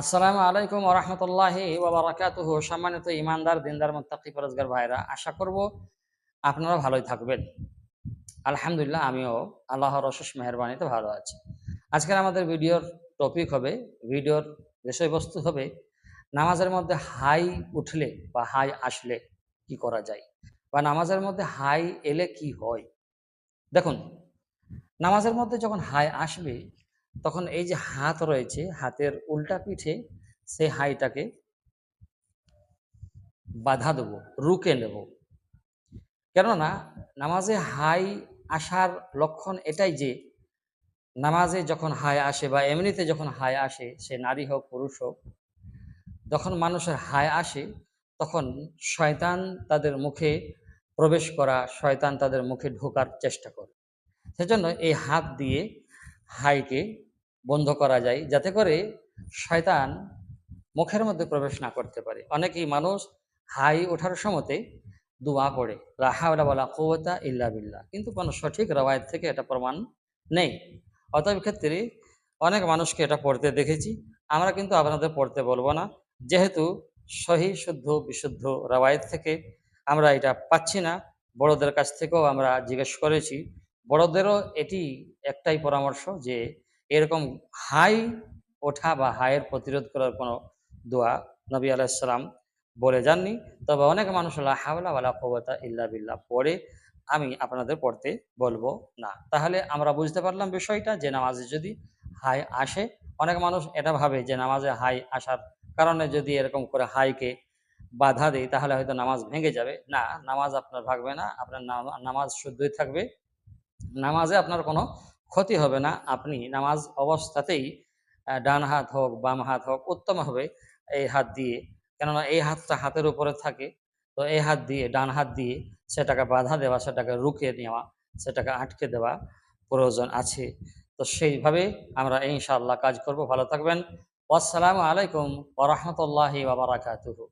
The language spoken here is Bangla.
আসসালামু আলাইকুম ওরহমতুল্লাহি ওবরাকাতুহু সম্মানিত ইমানদার দিনদার, মুত্তাকি, পরজগার ভাইরা, আশা করব আপনারা ভালোই থাকবেন। আলহামদুলিল্লাহ, আমিও আল্লাহর অশেষ মেহরবানিতে ভালো আছি। আজকের আমাদের ভিডিওর টপিক হবে, ভিডিওর বিষয়বস্তু হবে, নামাজের মধ্যে হাই উঠলে বা হাই আসলে কি করা যায়? বা নামাজের মধ্যে হাই এলে কি হয়? দেখুন, নামাজের মধ্যে যখন হাই আসবে তখন এই যে হাত রয়েছে, হাতের উল্টা পিঠে সেই হাইটাকে বাধা দেব রুকে নেব। কেননা নামাজে হাই আসার লক্ষণ এটাই যে, নামাজে যখন হাই আসে বা এমনিতে যখন হাই আসে, সে নারী হোক, পুরুষ হোক, যখন মানুষের হাই আসে, তখন শয়তান তাদের মুখে প্রবেশ করা, শয়তান তাদের মুখে ঢোকার চেষ্টা করে। সেজন্য এই হাত দিয়ে হাইকে বন্ধ করা যায়, যাতে করে শয়তান মুখের মধ্যে প্রবেশ না করতে পারে। অনেকেই মানুষ হাই ওঠার সময়তে দোয়া পড়ে রাহাওলা বলা কৌতা ইল্লা বিল্লা কিন্তু কোনো সঠিক রবায়ত থেকে এটা প্রমাণ নেই। অতএব ক্ষেত্রে অনেক মানুষকে এটা পড়তে দেখেছি। আমরা কিন্তু আপনাদের পড়তে বলব না। যেহেতু সহি, শুদ্ধ, বিশুদ্ধ রবায়ত থেকে আমরা এটা পাচ্ছি না, বড়দের কাছ থেকেও আমরা জিজ্ঞেস করেছি। বড়দেরও এটি একটাই পরামর্শ যে এরকম হাই ওঠা বা হাইয়ের প্রতিরোধ করার কোনো দোয়া নবী আলাইসালাম বলে যাননি। তবে অনেক মানুষ হাওলা ওয়ালা কবতা ইল্লা বিল্লাহ পড়ে, আমি আপনাদের পড়তে বলব না। তাহলে আমরা বুঝতে পারলাম বিষয়টা যে নামাজে যদি হাই আসে, অনেক মানুষ এটা ভাবে যে নামাজে হাই আসার কারণে যদি এরকম করে হাইকে বাধা দেয় তাহলে হয়তো নামাজ ভেঙে যাবে। না, নামাজ আপনার ভাগবে না, আপনার নামা- নামাজ শুদ্ধই থাকবে। নামাজে আপনার কোনো ক্ষতি হবে না। আপনি নামাজ অবস্থাতেই ডান হাত হোক, বাম হাত হোক, উত্তম হবে এই হাত দিয়ে। কেননা এই হাতটা হাতের উপরে থাকে, তো এই হাত দিয়ে, ডান হাত দিয়ে সেটাকে বাধা দেওয়া, সেটাকে রুকে নেওয়া, সেটাকে আটকে দেওয়া প্রয়োজন আছে। তো সেইভাবে আমরা ইনশাআল্লাহ কাজ করব। ভালো থাকবেন। আসসালামু আলাইকুম ওরহমতুল্লাহি বাবারাকাতুহু